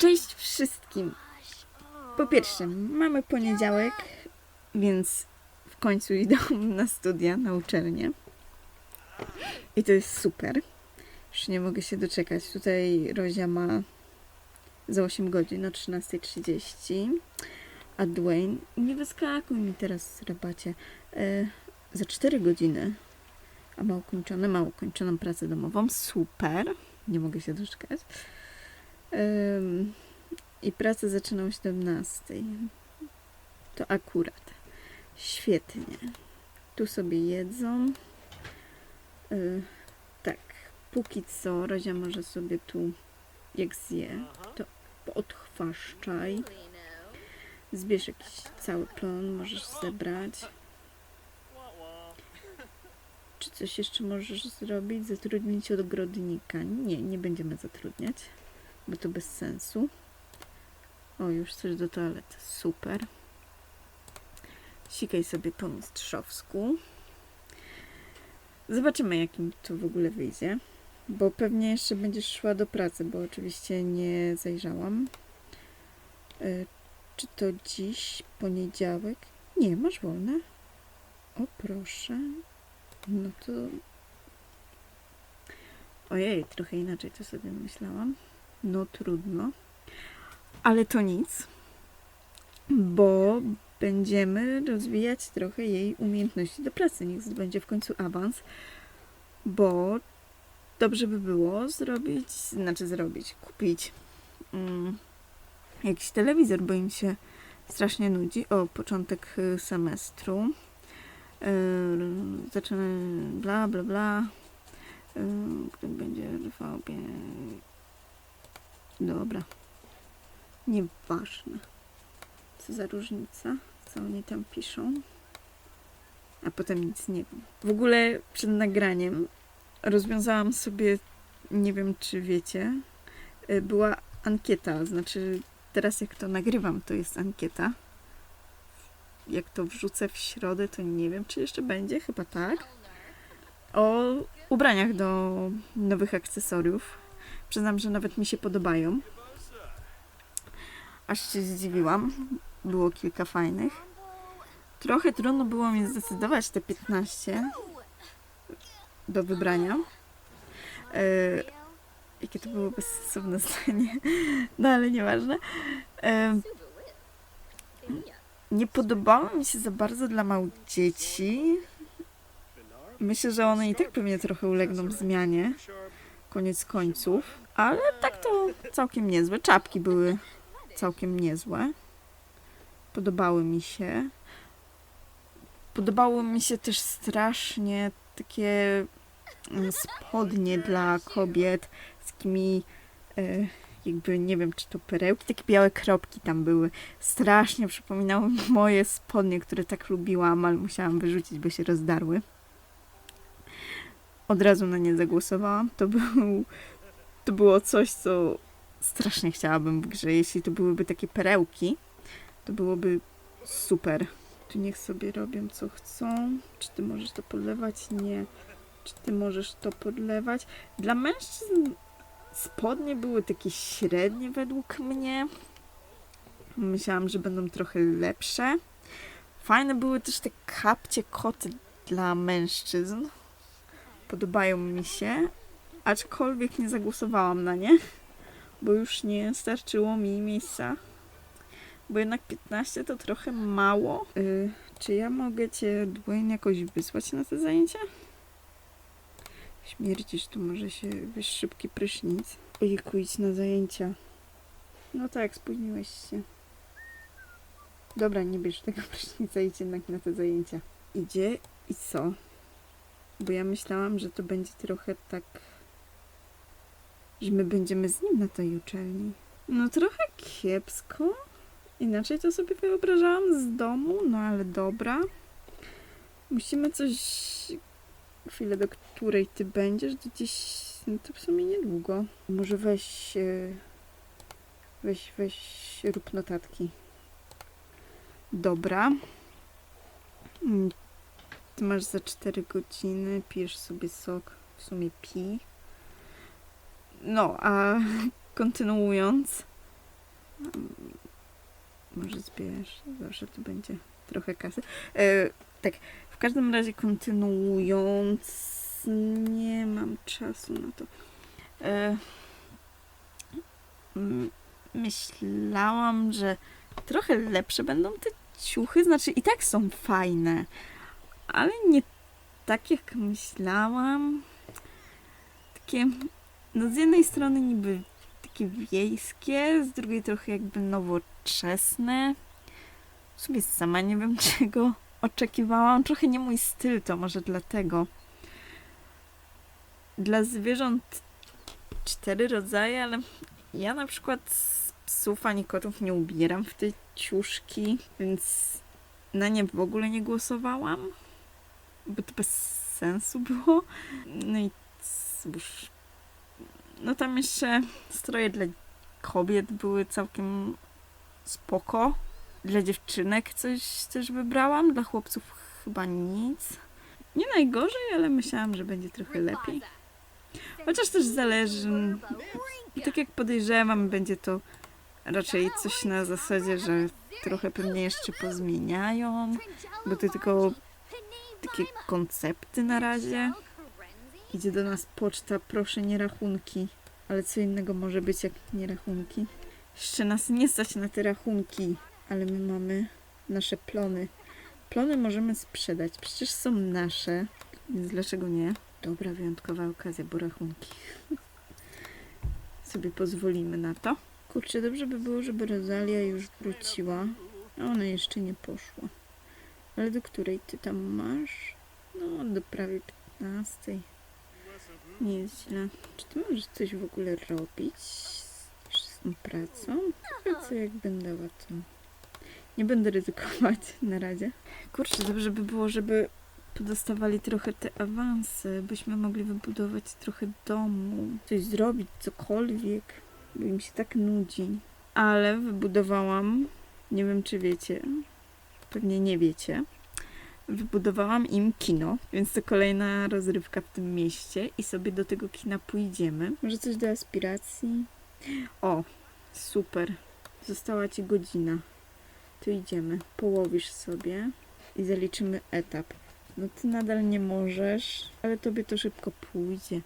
Cześć wszystkim! Po pierwsze, mamy poniedziałek, więc w końcu idę na studia, na uczelnię. I to jest super. Już nie mogę się doczekać. Tutaj Rozia ma za 8 godzin o 13.30, a Dwayne, nie wyskakuj mi teraz z rabacie, e, za 4 godziny, a ma ukończone, ma ukończoną pracę domową. Super! Nie mogę się doczekać. I pracę zaczynam o 17. To akurat. Świetnie. Tu sobie jedzą. Y, tak. Póki co, Rozia może sobie tu, jak zje, to odchwaszczaj. Zbierz jakiś cały plon, możesz zebrać. Czy coś jeszcze możesz zrobić? Zatrudnić ogrodnika? Nie, nie będziemy zatrudniać bo to bez sensu. O, już coś do toalety. Super. Sikaj sobie po mistrzowsku. Zobaczymy, jakim to w ogóle wyjdzie. Bo pewnie jeszcze będziesz szła do pracy, bo oczywiście nie zajrzałam. E, czy to dziś, poniedziałek? Nie, masz wolne. O, proszę. No to... Ojej, trochę inaczej to sobie myślałam. No trudno. Ale to nic, bo będziemy rozwijać trochę jej umiejętności do pracy. Niech zdobędzie w końcu awans, bo dobrze by było zrobić, znaczy zrobić, kupić mm, jakiś telewizor, bo im się strasznie nudzi. O, początek y, semestru. Yy, zaczyna bla, bla, bla. Yy, będzie RVB Dobra. Nieważne. Co za różnica? Co oni tam piszą? A potem nic nie wiem. W ogóle przed nagraniem rozwiązałam sobie, nie wiem czy wiecie, y, była ankieta. Znaczy, teraz jak to nagrywam, to jest ankieta. Jak to wrzucę w środę, to nie wiem, czy jeszcze będzie. Chyba tak. O ubraniach do nowych akcesoriów Przyznam, że nawet mi się podobają. Aż się zdziwiłam. Było kilka fajnych. Trochę trudno było mi zdecydować te 15 do wybrania. E, jakie to było bezsensowne zdanie. No ale nieważne. E, nie podobało mi się za bardzo dla małych dzieci. Myślę, że one i tak pewnie trochę ulegną zmianie koniec końców. Ale tak to całkiem niezłe. Czapki były całkiem niezłe. Podobały mi się. Podobało mi się też strasznie takie mm, spodnie dla kobiet z takimi e, jakby nie wiem czy to perełki, takie białe kropki tam były. Strasznie przypominały mi moje spodnie, które tak lubiłam, ale musiałam wyrzucić, bo się rozdarły od razu na nie zagłosowałam. To, był, to było coś, co strasznie chciałabym w grze. Jeśli to byłyby takie perełki, to byłoby super. Tu niech sobie robią co chcą. Czy ty możesz to podlewać? Nie. Czy ty możesz to podlewać? Dla mężczyzn spodnie były takie średnie według mnie. Myślałam, że będą trochę lepsze. Fajne były też te kapcie koty dla mężczyzn podobają mi się, aczkolwiek nie zagłosowałam na nie, bo już nie starczyło mi miejsca. Bo jednak 15 to trochę mało. Yy, czy ja mogę cię, Dwayne, jakoś wysłać na te zajęcia? Śmierdzisz, tu może się wiesz szybki prysznic. Ojejku, idź na zajęcia. No tak, spóźniłeś się. Dobra, nie bierz tego prysznica, idź jednak na te zajęcia. Idzie i co? Bo ja myślałam, że to będzie trochę tak, że my będziemy z nim na tej uczelni. No trochę kiepsko. Inaczej to sobie wyobrażałam z domu, no ale dobra. Musimy coś... Chwilę, do której ty będziesz, do gdzieś... No to w sumie niedługo. Może weź... e, Weź, weź, rób notatki. Dobra. Ty masz za 4 godziny, pijesz sobie sok, w sumie pi. No, a kontynuując, Mm, Może zbierz, zawsze to będzie trochę kasy. E, tak, w każdym razie kontynuując, nie mam czasu na to. E, myślałam, że trochę lepsze będą te ciuchy, znaczy i tak są fajne, ale nie tak jak myślałam. Takie, no z jednej strony niby takie wiejskie, z drugiej trochę jakby nowoczesne. W sumie sama nie wiem czego oczekiwałam. Trochę nie mój styl to, może dlatego. Dla zwierząt cztery rodzaje, ale ja na przykład psów ani kotów nie ubieram w te ciuszki, więc na nie w ogóle nie głosowałam, bo to bez sensu było. No i cóż, no tam jeszcze stroje dla kobiet były całkiem spoko. Dla dziewczynek coś też wybrałam, dla chłopców chyba nic. Nie najgorzej, ale myślałam, że będzie trochę lepiej. Chociaż też zależy. Tak jak podejrzewam, będzie to raczej coś na zasadzie, że trochę pewnie jeszcze pozmieniają, bo to tylko takie koncepty na razie. Idzie do nas poczta, proszę nie rachunki. Ale co innego może być jak nie rachunki? Jeszcze nas nie stać na te rachunki, ale my mamy nasze plony. Plony możemy sprzedać, przecież są nasze, więc dlaczego nie? Dobra, wyjątkowa okazja, bo rachunki. Sobie pozwolimy na to. Kurczę, dobrze by było, żeby Rosalia już wróciła. A ona jeszcze nie poszła. Ale do której ty tam masz? No, do prawie 15. Nie jest źle. Czy ty możesz coś w ogóle robić z tą pracą? Trochę co jak będę to. Nie będę ryzykować na razie. Kurczę, dobrze by było, żeby podostawali trochę te awanse, byśmy mogli wybudować trochę domu, coś zrobić, cokolwiek, bo im się tak nudzi. Ale wybudowałam, nie wiem czy wiecie, pewnie nie wiecie, wybudowałam im kino, więc to kolejna rozrywka w tym mieście i sobie do tego kina pójdziemy. Może coś do aspiracji? O, super. Została ci godzina. To idziemy. Połowisz sobie i zaliczymy etap. No ty nadal nie możesz, ale tobie to szybko pójdzie.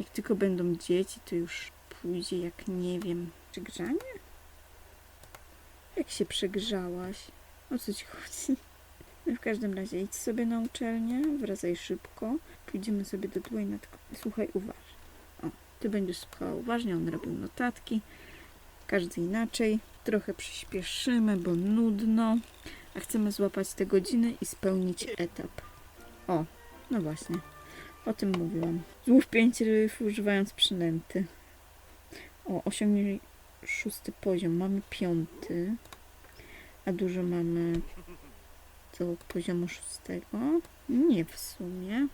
Jak tylko będą dzieci, to już pójdzie jak nie wiem. Przegrzanie? Jak się przegrzałaś? O co ci chodzi? No w każdym razie idź sobie na uczelnię, wracaj szybko. Pójdziemy sobie do Dwayna, słuchaj uważnie. O, ty będziesz słuchała uważnie, on robił notatki. Każdy inaczej. Trochę przyspieszymy, bo nudno. A chcemy złapać te godziny i spełnić etap. O, no właśnie. O tym mówiłam. Złów pięć ryf używając przynęty. O, osiągnij szósty poziom. Mamy piąty. A dużo mamy do poziomu szóstego. Nie w sumie.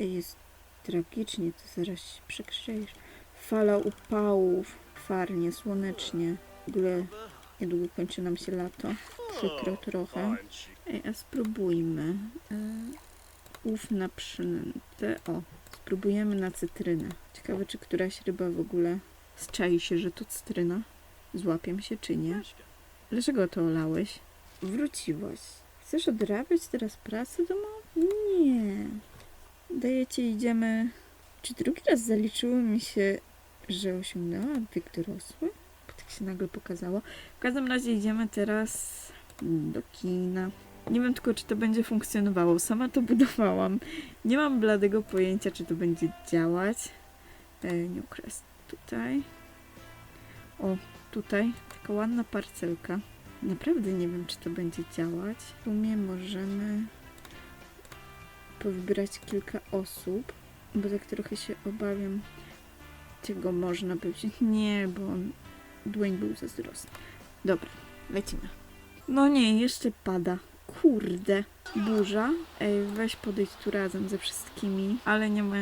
Jest tragicznie, to zaraz się przekrzejesz. Fala upałów, farnie, słonecznie. W ogóle niedługo kończy nam się lato. Przykro trochę. Ej, a spróbujmy. Yy, ów na przynętę. O, spróbujemy na cytrynę. Ciekawe, czy któraś ryba w ogóle zczai się, że to cytryna. Złapię się, czy nie? Dlaczego to olałeś? Wróciłaś. Chcesz odrabiać teraz pracę domową? Nie. Dajecie, idziemy. Czy drugi raz zaliczyło mi się, że osiągnęłam wiek dorosły? Bo tak się nagle pokazało. W każdym razie idziemy teraz do kina. Nie wiem tylko, czy to będzie funkcjonowało. Sama to budowałam. Nie mam bladego pojęcia, czy to będzie działać. E, nie ukryć tutaj. O, tutaj. Taka ładna parcelka. Naprawdę nie wiem, czy to będzie działać. W sumie możemy powybierać kilka osób, bo tak trochę się obawiam, czego można by wziąć. Nie, bo on, Dwayne był zazdrosny. Dobra, lecimy. No nie, jeszcze pada. Kurde, burza. Ej, weź podejdź tu razem ze wszystkimi, ale nie ma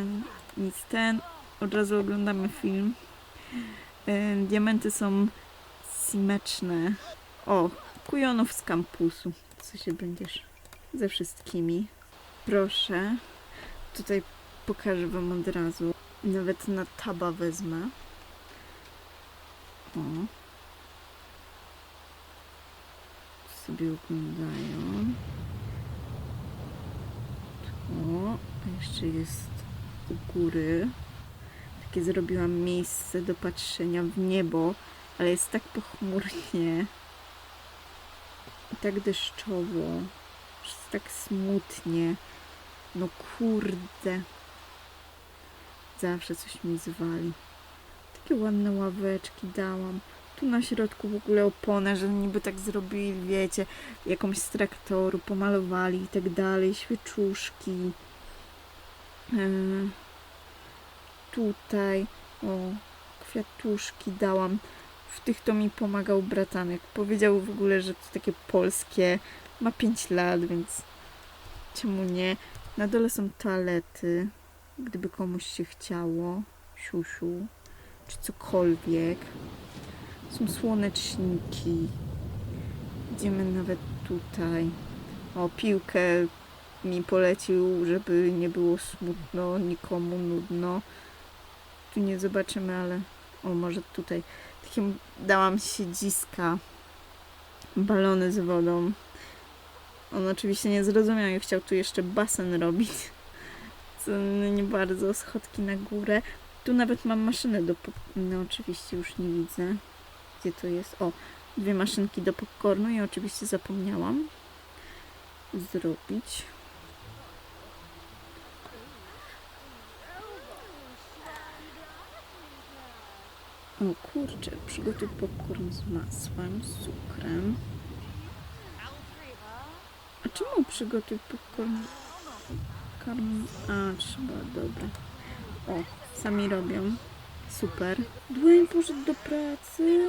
nic ten. Od razu oglądamy film. Diamenty są simeczne. O, kujonów z kampusu. Co się będziesz ze wszystkimi? Proszę. Tutaj pokażę wam od razu. Nawet na taba wezmę. O. sobie oglądają. O, a jeszcze jest u góry. Takie zrobiłam miejsce do patrzenia w niebo, ale jest tak pochmurnie i tak deszczowo, jest tak smutnie. No kurde. Zawsze coś mi zwali. Takie ładne ławeczki dałam. Tu na środku w ogóle oponę, że niby tak zrobili, wiecie, jakąś z traktoru, pomalowali i tak dalej, świeczuszki. Yy, tutaj, o, kwiatuszki dałam. W tych to mi pomagał bratanek. Powiedział w ogóle, że to takie polskie. Ma 5 lat, więc czemu nie? Na dole są toalety, gdyby komuś się chciało. Siusiu, czy cokolwiek. Są słoneczniki. Idziemy nawet tutaj. O, piłkę mi polecił, żeby nie było smutno, nikomu nudno. Tu nie zobaczymy, ale o, może tutaj. Takim dałam siedziska. Balony z wodą. On oczywiście nie zrozumiał i chciał tu jeszcze basen robić. Co nie bardzo, schodki na górę. Tu nawet mam maszynę do. No oczywiście już nie widzę. Gdzie to jest? O, dwie maszynki do popcornu i oczywiście zapomniałam zrobić. O kurczę, przygotuj popcorn z masłem, z cukrem. A czemu przygotuj popcorn? Karm... A, trzeba, dobra. O, sami robią. Super. Dwayne poszedł do pracy.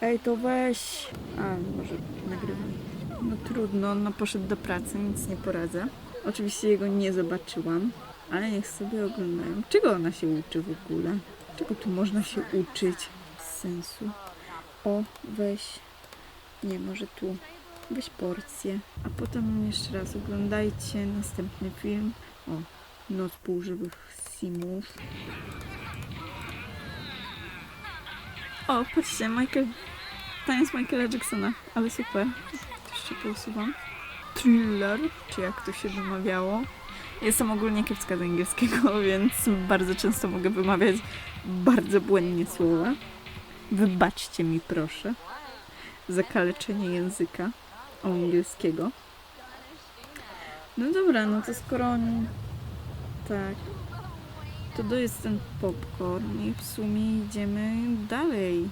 Ej, to weź. A, może nagrywam. No trudno, no poszedł do pracy, nic nie poradzę. Oczywiście jego nie zobaczyłam, ale niech sobie oglądają. Czego ona się uczy w ogóle? Czego tu można się uczyć? Bez sensu. O, weź. Nie, może tu. Weź porcję. A potem jeszcze raz oglądajcie następny film. O, Noc półżywych simów. O, patrzcie, Michael... Taniec Michaela Jacksona, ale super. Jeszcze posuwam. Thriller, czy jak to się wymawiało. Jestem ogólnie kiepska z angielskiego, więc bardzo często mogę wymawiać bardzo błędnie słowa. Wybaczcie mi proszę za kaleczenie języka angielskiego. No dobra, no to skoro. Tak. To to jest ten popcorn i w sumie idziemy dalej.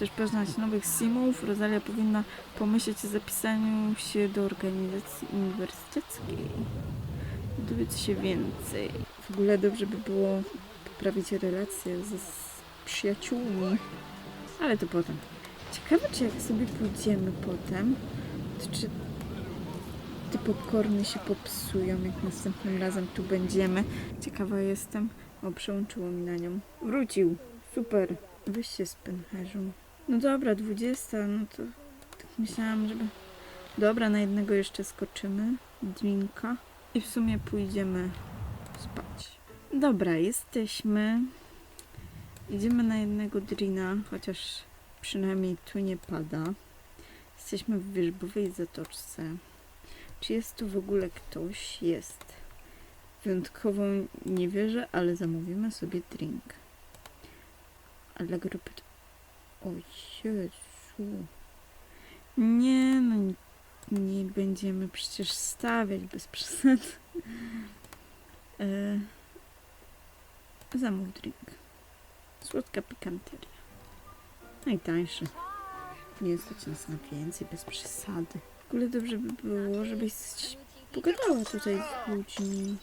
Chcesz poznać nowych simów? Rosalia powinna pomyśleć o zapisaniu się do organizacji uniwersyteckiej. Dowiedz się więcej. W ogóle dobrze by było poprawić relacje ze z przyjaciółmi. Ale to potem. Ciekawe, czy jak sobie pójdziemy potem, to czy te popcorny się popsują, jak następnym razem tu będziemy. Ciekawa jestem. O, przełączyło mi na nią. Wrócił. Super. Weź się z pęcherzą. No dobra, 20, no to tak myślałam, żeby... Dobra, na jednego jeszcze skoczymy. Drinka. I w sumie pójdziemy spać. Dobra, jesteśmy. Idziemy na jednego drina, chociaż przynajmniej tu nie pada. Jesteśmy w wierzbowej zatoczce. Czy jest tu w ogóle ktoś? Jest. Wyjątkowo nie wierzę, ale zamówimy sobie drink. A dla grupy... to- O Jezu. Nie, no nie, nie będziemy przecież stawiać bez przesady. E, zamów drink. Słodka pikanteria. Najtańszy. Nie stać nas na więcej, bez przesady. W ogóle dobrze by było, żebyś pogadała tutaj z ludźmi.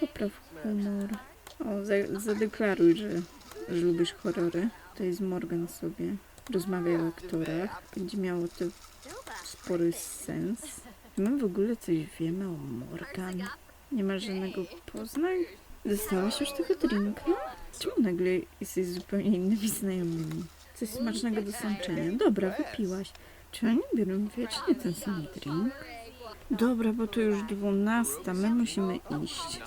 Popraw humor. O, za, zadeklaruj, że, że lubisz horrory. To jest Morgan sobie. Rozmawiaj o aktorach. Będzie miało to spory sens. My w ogóle coś wiemy o Morgan. Nie ma żadnego poznań? Dostałaś już tego drinka? Czemu nagle jesteś zupełnie innymi znajomymi? Coś smacznego do sączenia. Dobra, wypiłaś. Czy oni biorą wiecznie ten sam drink? Dobra, bo to już dwunasta, my musimy iść.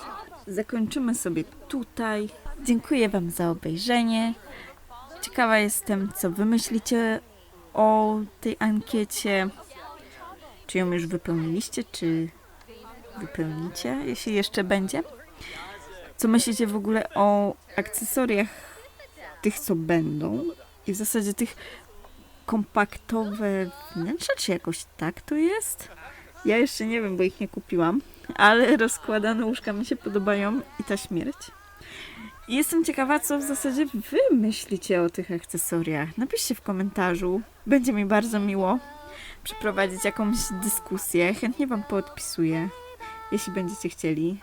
Zakończymy sobie tutaj. Dziękuję Wam za obejrzenie. Ciekawa jestem, co Wy myślicie o tej ankiecie. Czy ją już wypełniliście, czy wypełnicie, jeśli jeszcze będzie? Co myślicie w ogóle o akcesoriach tych, co będą? I w zasadzie tych kompaktowe wnętrza, czy jakoś tak to jest? Ja jeszcze nie wiem, bo ich nie kupiłam, ale rozkładane łóżka mi się podobają i ta śmierć. Jestem ciekawa, co w zasadzie wy myślicie o tych akcesoriach. Napiszcie w komentarzu. Będzie mi bardzo miło przeprowadzić jakąś dyskusję. Chętnie wam poodpisuję, jeśli będziecie chcieli.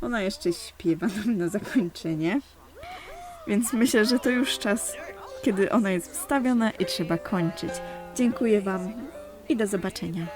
Ona jeszcze śpiewa nam na zakończenie. Więc myślę, że to już czas, kiedy ona jest wstawiona i trzeba kończyć. Dziękuję wam i do zobaczenia.